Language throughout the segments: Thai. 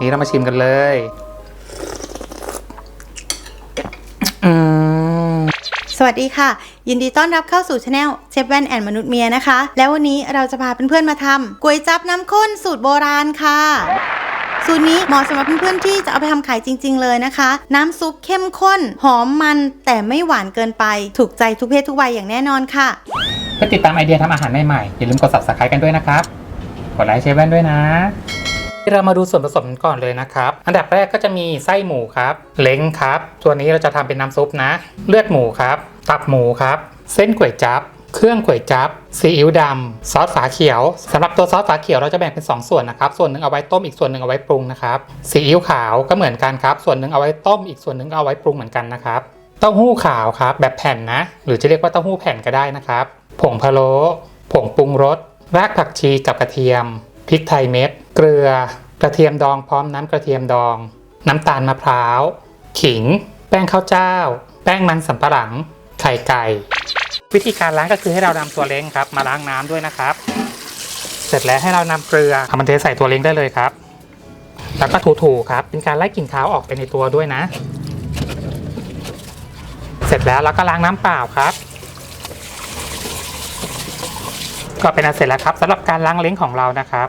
ทีนี้เรามาชิมกันเลยอืมสวัสดีค่ะ ยินดีต้อนรับเข้าสู่ช anel เชฟแว่นแอนมนุษย์เมียนะคะ แล้ววันนี้เราจะพาเพื่อนๆมาทำก๋วยจับน้ำข้นสูตรโบราณค่ะสูตรนี้เหมาะสำหรับเพื่อนๆที่จะเอาไปทำขายจริง ๆ เลยนะคะ น้ำซุปเข้มข้น หอมมันแต่ไม่หวานเกินไป ถูกใจทุกเพศทุกวัยอย่างแน่นอนค่ะเพื่อติดตามไอเดียทำอาหารใหม่ๆอย่าลืมกด subscribe กันด้วยนะครับ กดไลค์เชฟแว่นด้วยนะ เรามาดูส่วนผสมกันก่อนเลยนะครับ อันดับแรกก็จะมีไส้หมูครับ เล้งครับ ตัวนี้เราจะทำเป็นน้ำซุปนะ เลือดหมูครับ ตับหมูครับ เส้นก๋วยจั๊บ เครื่องก๋วยจั๊บ ซีอิ๊วดำ ซอสฝาเขียวสำหรับตัวซอสฝาเขียวเราจะแบ่งเป็น 2 ส่วนนะครับ ส่วนหนึ่งเอาไว้ต้มอีกส่วนหนึ่งเอาไว้ปรุงนะครับ ซีอิ๊วขาวก็เหมือนกันครับ ส่วนหนึ่งเอาไว้ต้มอีกส่วนหนึ่งเอาไว้ปรุงเหมือนกันนะครับ เต้าหู้ขาวครับ แบบแผ่นนะ หรือจะเรียกว่าเต้าหู้แผ่นก็ได้นะครับ ผงพะโล้ ผงปรุงรส รากผักชีกับกระเทียม พริกไทยเม็ด เกลือกระเทียมดองพร้อมน้ำกระเทียมดอง น้ำตาลมะพร้าว ขิง แป้งข้าวเจ้า แป้งมันสำปะหลัง ไข่ไก่ วิธีการล้างก็คือให้เรานำตัวเล้งครับ มาล้างน้ำด้วยนะครับ เสร็จแล้วให้เรานำเกลือเอามันเทใส่ตัวเล้งได้เลยครับ แล้วก็ถูๆครับ เป็นการไล่กลิ่นคาวออกไปในตัวด้วยนะ เสร็จแล้วเราก็ล้างน้ำเปล่าครับก็เป็นอันเสร็จแล้วครับสำหรับการล้างเล้งของเรานะครับ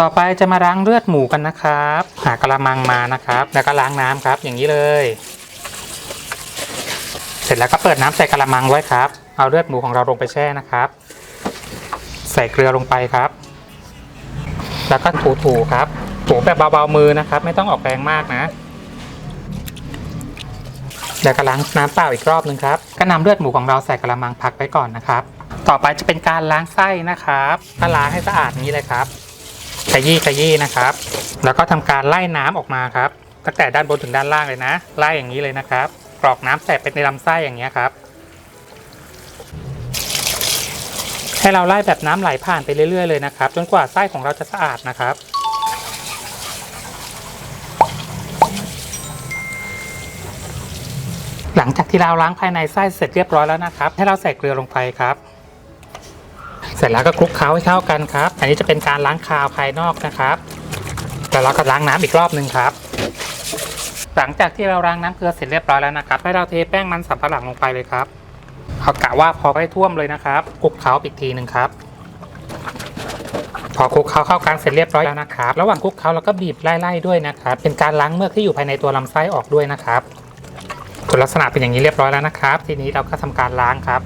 ต่อไปจะมาล้างเลือดหมูกันนะครับ หากระมังมานะครับ แล้วก็ล้างน้ำครับ อย่างนี้เลย เสร็จแล้วก็เปิดน้ำใส่กระมังไว้ครับ เอาเลือดหมูของเราลงไปแช่นะครับ ใส่เกลือลงไปครับ แล้วก็ถูๆครับ ถูแบบเบาๆมือนะครับ ไม่ต้องออกแรงมากนะแล้วก็ล้างน้ำเปล่าอีกรอบนึงครับ ก็นำเลือดหมูของเราใส่กระมังพักไว้ก่อนนะครับ ต่อไปจะเป็นการล้างไส้นะครับก็ล้างให้สะอาดนี้เลยครับ ขยี้ขยี้นะครับ แล้วก็ทำการไล่น้ำออกมาครับ ตั้งแต่ด้านบนถึงด้านล่างเลยนะ ไล่อย่างนี้เลยนะครับ กรอกน้ำใส่ไปในลำไส้อย่างนี้ครับ ให้เราไล่แบบน้ำไหลผ่านไปเรื่อยๆเลยนะครับ จนกว่าไส้ของเราจะสะอาดนะครับหลังจากที่เราล้างภายในไส้เสร็จเรียบร้อยแล้วนะครับ ให้เราใส่เกลือลงไปครับ สร็จแล้วก็คลุกเคล้าให้เข้ากันครับ อันนี้จะเป็นการล้างคาวภายนอกนะครับแล้วเราก็ล้างน้ำอีกรอบหนึ่งครับ หลังจากที่เราล้างน้ำเกลือเสร็จเรียบร้อยแล้วนะครับ ให้เราเทแป้งมันสำปะหลังลงไปเลยครับเอากะว่าพอให้ท่วมเลยนะครับคลุกเคล้าอีกทีหนึ่งครับ พอคลุกเคล้าเข้ากันเสร็จเรียบร้อยแล้วนะครับ ระหว่างคลุกเคล้าเราก็บีบไล่ๆด้วยนะครับ เป็นการล้างเมือกที่อยู่ภายในตัวลำไส้ออกด้วยนะครับส่วนลักษณะเป็นอย่างนี้เรียบร้อยแล้วนะครับ ทีนี้เราก็ทำการล้างครับ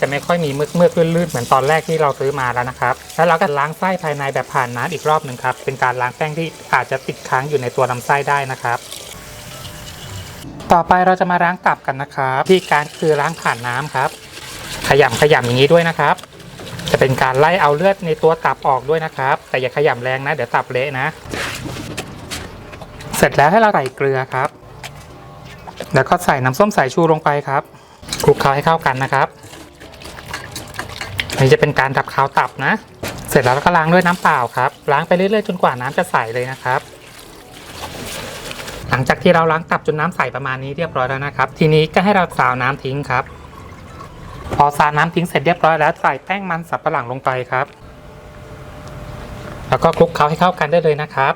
จะไม่ค่อยมีมือกเมือกลื่นๆเหมือนตอนแรกที่เราซื้อมาแล้วนะครับ แล้วเราก็ล้างไส้ภายในแบบผ่านน้ำอีกรอบหนึ่งครับ เป็นการล้างแป้งที่อาจจะติดค้างอยู่ในตัวลำไส้ได้นะครับต่อไปเราจะมาล้างตับกันนะครับที่การคือล้างผ่านน้ำครับ ขยำขยำอย่างนี้ด้วยนะครับ จะเป็นการไล่เอาเลือดในตัวตับออกด้วยนะครับ แต่อย่าขยำแรงนะ เดี๋ยวตับเละนะ เสร็จแล้วให้เราใส่เกลือครับ แล้วก็ใส่น้ำส้มสายชูลงไปครับคลุกเคล้าให้เข้ากันนะครับ อันนี้จะเป็นการดับคาวตับนะ เสร็จแล้วเราก็ล้างด้วยน้ำเปล่าครับ ล้างไปเรื่อยๆจนกว่าน้ำจะใสเลยนะครับ หลังจากที่เราล้างตับจนน้ำใสประมาณนี้เรียบร้อยแล้วนะครับ ทีนี้ก็ให้เราสาวน้ำทิ้งครับ พอสาวน้ำทิ้งเสร็จเรียบร้อยแล้วใส่แป้งมันสับปะหลังลงไปครับ แล้วก็คลุกเคล้าให้เข้ากันได้เลยนะครับ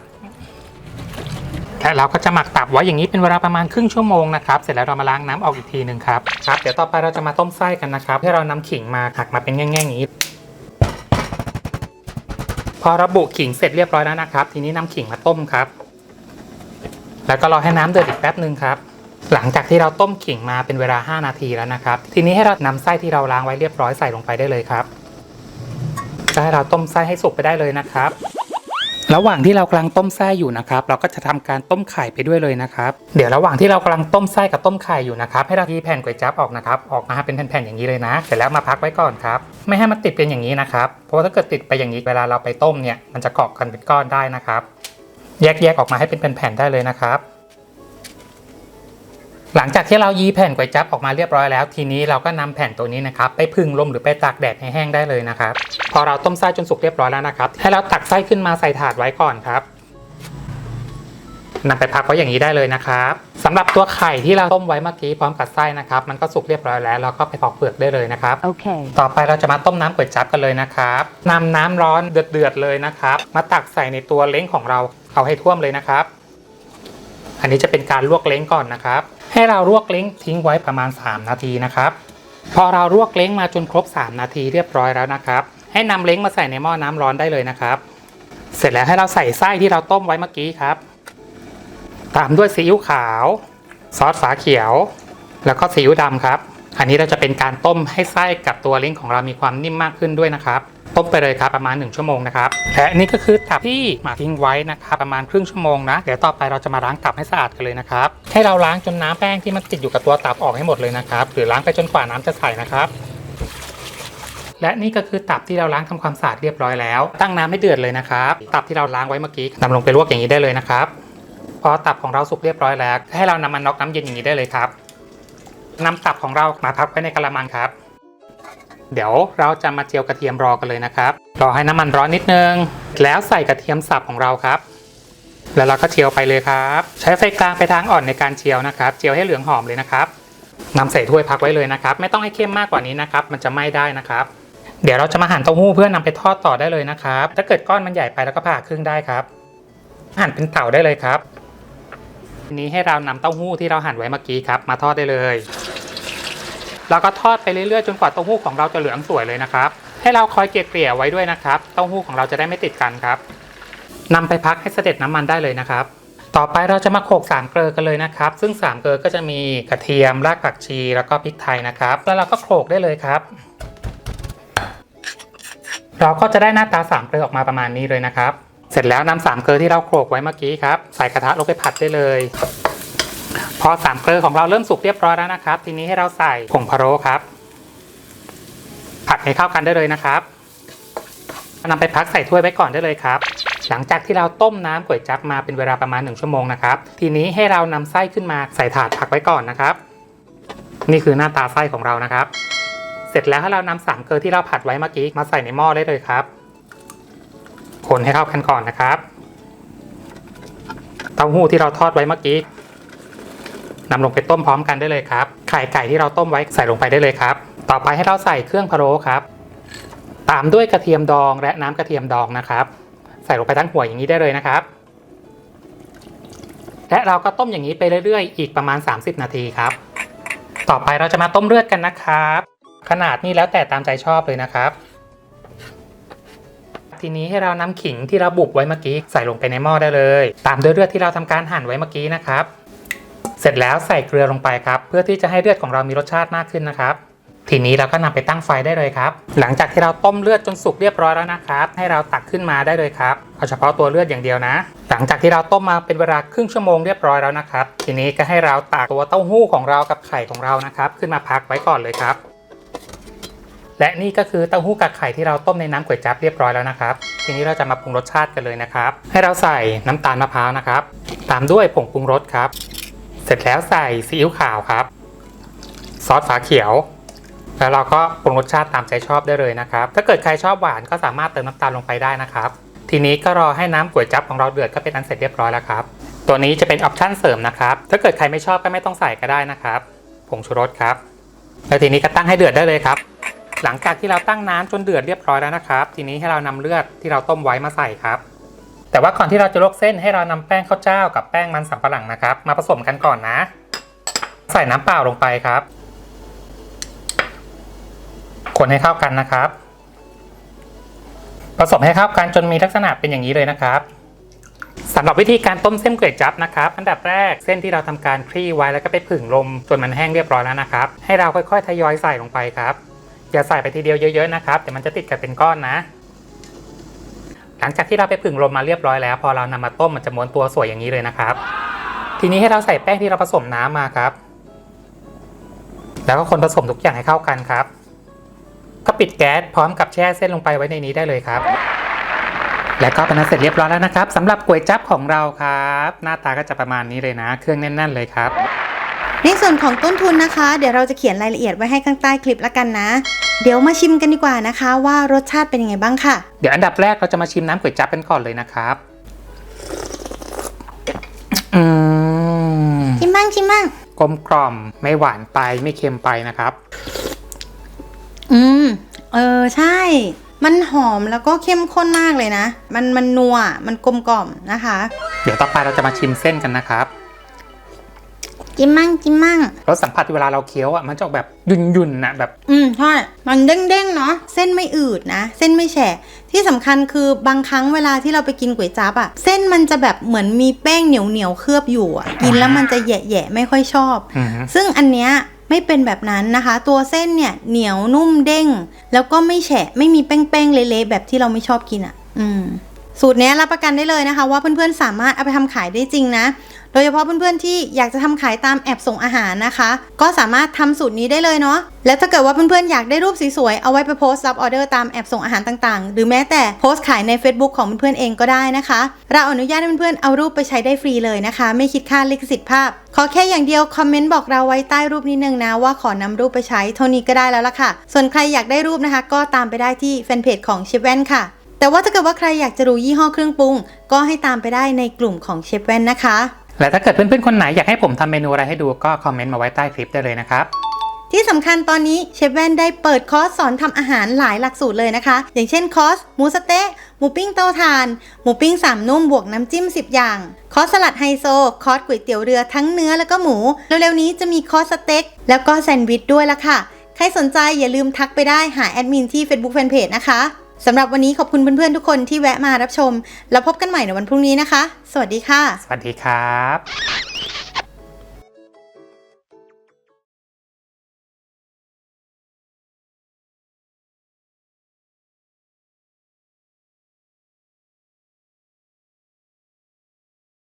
และเราก็จะหมักตับไว้อย่างนี้เป็นเวลาประมาณครึ่งชั่วโมงนะครับ เสร็จแล้วเรามาล้างน้ำออกอีกทีหนึ่งครับครับ เดี๋ยวต่อไปเราจะมาต้มไส้กันนะครับให้เรานำขิงมาหักมาเป็นแง่งๆอย่างนี้ พอระบุขิงเสร็จเรียบร้อยแล้วนะครับ ทีนี้นำขิงมาต้มครับ แล้วก็รอให้น้ำเดือดอีกแป๊บหนึ่งครับหลังจากที่เราต้มขิงมาเป็นเวลา 5 นาทีแล้วนะครับ ทีนี้ให้เรานำไส้ที่เราล้างไว้เรียบร้อยใส่ลงไปได้เลยครับจะให้เราต้มไส้ให้สุกไปได้เลยนะครับ ระหว่างที่เรากำลังต้มไส้อยู่นะครับ เราก็จะทำการต้มไข่ไปด้วยเลยนะครับ เดี๋ยวระหว่างที่เรากำลังต้มไส้กับต้มไข่อยู่นะครับ ให้เราทีแผ่นก๋วยจั๊บออกนะครับ ออกมาเป็นแผ่นๆอย่างนี้เลยนะ เสร็จแล้วมาพักไว้ก่อนครับ ไม่ให้มันติดเป็นอย่างนี้นะครับ เพราะว่าถ้าเกิดติดไปอย่างนี้เวลาเราไปต้มเนี่ย มันจะเกาะกันเป็นก้อนได้นะครับ แยกๆออกมาให้เป็นแผ่นๆได้เลยนะครับ หลังจากที่เรายีแผ่นก๋วยจั๊บออกมาเรียบร้อยแล้ว ทีนี้เราก็นำแผ่นตัวนี้นะครับไปพึ่งลมหรือไปตากแดดให้แห้งได้เลยนะครับ พอเราต้มไส้จนสุกเรียบร้อยแล้วนะครับ ให้เราตักไส้ขึ้นมาใส่ถาดไว้ก่อนครับนำไปพักไว้อย่างนี้ได้เลยนะครับสำหรับตัวไข่ที่เราต้มไว้เมื่อกี้พร้อมกับไส้นะครับ มันก็สุกเรียบร้อยแล้วเราก็ไปปอกเปลือกได้เลยนะครับ Okay. ต่อไปเราจะมาต้มน้ำก๋วยจั๊บกันเลยนะครับนำน้ำร้อนเดือดๆเลยนะครับ มาตักใส่ในตัวเล้งของเราเอาให้ท่วมเลยนะครับ อันนี้จะเป็นการลวกเล้งก่อนนะครับ ให้เราลวกเล้งทิ้งไว้ประมาณ 3 นาทีนะครับ พอเราลวกเล้งมาจนครบ 3 นาทีเรียบร้อยแล้วนะครับ ให้นำเล้งมาใส่ในหม้อน้ำร้อนได้เลยนะครับ เสร็จแล้วให้เราใส่ไส้ที่เราต้มไว้เมื่อกี้ครับ ตามด้วยซีอิ๊วขาว ซอสฝาเขียว แล้วก็ซีอิ๊วดำครับ อันนี้เราจะเป็นการต้มให้ไส้กับตัวเล้งของเรามีความนิ่มมากขึ้นด้วยนะครับ ต้มไปเลยครับประมาณ 1 ชั่วโมงนะครับและนนี้ก็คือตับที่หมักทิ้งไว้นะครับประมาณครึ่งชั่วโมงนะเดี๋ยวต่อไปเราจะมาล้างตับให้สะอาดกันเลยนะครับให้เราล้างจนน้ำแป้งที่มันติดอยู่กับตัวตับออกให้หมดเลยนะครับหรือล้างไปจนกว่าน้ำจะใสนะครับและนี่ก็คือตับที่เราล้างทำความสะอาดเรียบร้อยแล้ว ตั้งน้ำให้เดือดเลยนะครับตับที่เราล้างไว้เมื่อกี้นำลงไปลวกอย่างนี้ได้เลยนะครับพอตับของเราสุกเรียบร้อยแล้ว ให้เรานำมันน็อกน้ำเย็นอย่างนี้ได้เลยครับนำตับของเรามาพักไว้ในกระมังครับ เดี๋ยวเราจะมาเจียวกระเทียมรอกันเลยนะครับรอให้น้ำมันร้อนนิดนึง แล้วใส่กระเทียมสับของเราครับ แล้วเราก็เจียวไปเลยครับ ใช้ไฟกลางไปทางอ่อนในการเจียวนะครับ เจียวให้เหลืองหอมเลยนะครับนำใส่ถ้วยพักไว้เลยนะครับ ไม่ต้องให้เข้มมากกว่านี้นะครับ มันจะไหม้ได้นะครับเดี๋ยวเราจะมาหั่นเต้าหู้เพื่อนำไปทอดต่อได้เลยนะครับ ถ้าเกิดก้อนมันใหญ่ไปแล้วก็ผ่าครึ่งได้ครับ หั่นเป็นเต่าได้เลยครับทีนี้ให้เรานำเต้าหู้ที่เราหั่นไว้เมื่อกี้ครับ มาทอดได้เลย เราก็ทอดไปเรื่อยๆจนกว่าเต้าหู้ของเราจะเหลืองสวยเลยนะครับ ให้เราคอยเกลี่ยๆไว้ด้วยนะครับ เต้าหู้ของเราจะได้ไม่ติดกันครับนำไปพักให้เสด็จน้ำมันได้เลยนะครับต่อไปเราจะมาโขลกสามเกลือกันเลยนะครับ ซึ่งสามเกลือก็จะมีกระเทียมรากผักชีแล้วก็พริกไทยนะครับ แล้วเราก็โขลกได้เลยครับ เราก็จะได้หน้าตาสามเกลือออกมาประมาณนี้เลยนะครับ เสร็จแล้วนำสามเกลือที่เราโขลกไว้เมื่อกี้ครับ ใส่กระทะลงไปผัดได้เลย พอสามเกลือของเราเริ่มสุกเรียบร้อยแล้วนะครับ ทีนี้ให้เราใส่ผงพะโล้ครับ ผัดให้เข้ากันได้เลยนะครับนำไปพักใส่ถ้วยไว้ก่อนได้เลยครับ หลังจากที่เราต้มน้ำก๋วยจั๊บมาเป็นเวลาประมาณ 1 ชั่วโมงนะครับ ทีนี้ให้เรานำไส้ขึ้นมาใส่ถาดพักไว้ก่อนนะครับ นี่คือหน้าตาไส้ของเรานะครับ เสร็จแล้วให้เรานำสามเกลือที่เราผัดไว้เมื่อกี้มาใส่ในหม้อได้เลยครับ คนให้เข้ากันก่อนนะครับ เต้าหู้ที่เราทอดไว้เมื่อกี้ นำลงไปต้มพร้อมกันได้เลยครับ ไข่ไก่ที่เราต้มไว้ใส่ลงไปได้เลยครับ ต่อไปให้เราใส่เครื่องพะโล้ครับ ตามด้วยกระเทียมดองและน้ำกระเทียมดองนะครับ ใส่ลงไปทั้งหัวอย่างนี้ได้เลยนะครับ และเราก็ต้มอย่างนี้ไปเรื่อยๆ อีกประมาณ 30 นาทีครับ ต่อไปเราจะมาต้มเลือดกันนะครับ ขนาดนี้แล้วแต่ตามใจชอบเลยนะครับทีนี้ให้เรานำขิงที่เราบุบไว้เมื่อกี้ใส่ลงไปในหม้อได้เลย ตามด้วยเลือดที่เราทำการหั่นไว้เมื่อกี้นะครับ เสร็จแล้วใส่เกลือลงไปครับ เพื่อที่จะให้เลือดของเรามีรสชาติมากขึ้นนะครับ ทีนี้เราก็นำไปตั้งไฟได้เลยครับ หลังจากที่เราต้มเลือดจนสุกเรียบร้อยแล้วนะครับ ให้เราตักขึ้นมาได้เลยครับเอาเฉพาะตัวเลือดอย่างเดียวนะ หลังจากที่เราต้มมาเป็นเวลาครึ่งชั่วโมงเรียบร้อยแล้วนะครับ ทีนี้ก็ให้เราตักตัวเต้าหู้ของเรากับไข่ของเรานะครับ ขึ้นมาพักไว้ก่อนเลยครับและนี่ก็คือเต้าหู้กับไข่ที่เราต้มในน้ำก๋วยจั๊บเรียบร้อยแล้วนะครับ ทีนี้เราจะมาปรุงรสชาติกันเลยนะครับ ให้เราใส่น้ำตาลมะพร้าวนะครับ ตามด้วยผงปรุงรสครับ เสร็จแล้วใส่ซีอิ๊วขาวครับ ซอสฝาเขียว แล้วเราก็ปรุงรสชาติตามใจชอบได้เลยนะครับ ถ้าเกิดใครชอบหวานก็สามารถเติมน้ำตาลลงไปได้นะครับ ทีนี้ก็รอให้น้ำก๋วยจั๊บของเราเดือดก็เป็นอันเสร็จเรียบร้อยแล้วครับ ตัวนี้จะเป็นออปชั่นเสริมนะครับ ถ้าเกิดใครไม่ชอบก็ไม่ต้องใส่ก็ได้นะครับ ผงชูรสครับ แล้วทีนี้ก็ตั้งให้เดือดได้เลยครับ หลังจากที่เราตั้งน้ำจนเดือดเรียบร้อยแล้วนะครับ ทีนี้ให้เรานำเลือดที่เราต้มไว้มาใส่ครับ แต่ว่าก่อนที่เราจะลวกเส้นให้เรานำแป้งข้าวเจ้ากับแป้งมันสำปะหลังนะครับ มาผสมกันก่อนนะ ใส่น้ำเปล่าลงไปครับ คนให้เข้ากันนะครับ ผสมให้เข้ากันจนมีลักษณะเป็นอย่างนี้เลยนะครับสำหรับวิธีการต้มเส้นก๋วยจั๊บนะครับ อันดับแรกเส้นที่เราทำการคลี่ไว้แล้วก็ไปผึ่งลมจนมันแห้งเรียบร้อยแล้วนะครับ ให้เราค่อยๆ ทยอยใส่ลงไปครับ อย่าใส่ไปทีเดียวเยอะๆนะครับเดี๋ยวมันจะติดกันเป็นก้อนนะ หลังจากที่เราไปผึ่งลมมาเรียบร้อยแล้วพอเรานำมาต้มมันจะม้วนตัวสวยอย่างนี้เลยนะครับ ทีนี้ให้เราใส่แป้งที่เราผสมน้ำมาครับ แล้วก็คนผสมทุกอย่างให้เข้ากันครับ ก็ปิดแก๊สพร้อมกับแช่เส้นลงไปไว้ในนี้ได้เลยครับ และก็เป็นอันเสร็จเรียบร้อยแล้วนะครับสำหรับก๋วยจั๊บของเราครับ หน้าตาก็จะประมาณนี้เลยนะ เครื่องแน่น ๆ เลยครับ ในส่วนของต้นทุนนะคะ เดี๋ยวเราจะเขียนรายละเอียดไว้ให้ข้างใต้คลิปละกันนะ เดี๋ยวมาชิมกันดีกว่านะคะ ว่ารสชาติเป็นยังไงบ้างค่ะ เดี๋ยวอันดับแรกเราจะมาชิมน้ำก๋วยจั๊บกันก่อนเลยนะครับอืมชิมบ้างชิมบ้างกลมกล่อมไม่หวานไปไม่เค็มไปนะครับ อืม เออใช่ มันหอมแล้วก็เข้มข้นมากเลยนะ มันมันนัวมันกลมกล่อมนะคะ เดี๋ยวต่อไปเราจะมาชิมเส้นกันนะครับ จิ้มมั่งจิ้มมั่งรสสัมผัสที่เวลาเราเคี้ยวอะมันจะออกแบบยุ่นๆนะแบบ อืมใช่มันเด้งๆเนาะเส้นไม่อืดนะ เส้นไม่แฉะที่สำคัญคือบางครั้งเวลาที่เราไปกินก๋วยจั๊บอะเส้นมันจะแบบเหมือนมีแป้งเหนียวเหนียวๆเคลือบอยู่อะกินแล้วมันจะแหยะๆไม่ค่อยชอบอือฮึซึ่งอันเนี้ยไม่เป็นแบบนั้นนะคะ ตัวเส้นเนี่ยเหนียวนุ่มเด้ง แล้วก็ไม่แฉะไม่มีแป้งๆเละๆแบบที่เราไม่ชอบกินอะ่ะ อืม สูตรนี้รับประกันได้เลยนะคะ ว่าเพื่อนๆสามารถเอาไปทำขายได้จริงนะ โดยเฉพาะเพื่อนๆที่อยากจะทำขายตามแอปส่งอาหารนะคะ ก็สามารถทำสูตรนี้ได้เลยเนาะ แล้วถ้าเกิดว่าเพื่อนๆอยากได้รูปสวยๆเอาไว้ไปโพสต์รับออเดอร์ตามแอปส่งอาหารต่างๆ หรือแม้แต่โพสต์ขายใน Facebook ของเพื่อนๆเองก็ได้นะคะ เราอนุญาตให้เพื่อนๆเอารูปไปใช้ได้ฟรีเลยนะคะ ไม่คิดค่าลิขสิทธิ์ภาพ ขอแค่อย่างเดียวคอมเมนต์บอกเราไว้ใต้รูปนิดนึงนะว่าขอนำรูปไปใช้เท่านี้ก็ได้แล้วล่ะค่ะ ส่วนใครอยากได้รูปนะคะ ก็ตามไปได้ที่แฟนเพจของเชฟแว่นค่ะ แต่ว่าถ้าเกิดว่าใครอยากจะรู้ยี่ห้อเครื่องปรุง ก็ให้ตามไปได้ในกลุ่มของเชฟแว่นนะคะ และถ้าเกิดเพื่อนๆคนไหนอยากให้ผมทำเมนูอะไรให้ดูก็คอมเมนต์มาไว้ใต้คลิปได้เลยนะครับ ที่สำคัญตอนนี้เชฟแว่นได้เปิดคอร์สสอนทำอาหารหลายหลักสูตรเลยนะคะ อย่างเช่นคอร์สหมูสะเต๊ะหมูปิ้งเตาถ่าน หมูปิ้งสามนุ่มบวกน้ำจิ้ม 10 อย่าง คอร์สสลัดไฮโซ คอร์สก๋วยเตี๋ยวเรือทั้งเนื้อแล้วก็หมู เร็วๆนี้จะมีคอร์สสเต็กแล้วก็แซนด์วิชด้วยละค่ะ ใครสนใจอย่าลืมทักไปได้หาแอดมินที่ Facebook Fanpage นะคะ สำหรับวันนี้ขอบคุณเพื่อนๆทุกคนที่แวะมารับชม แล้วพบกันใหม่ในวันพรุ่งนี้นะคะ สวัสดีค่ะ สวัสดีครับ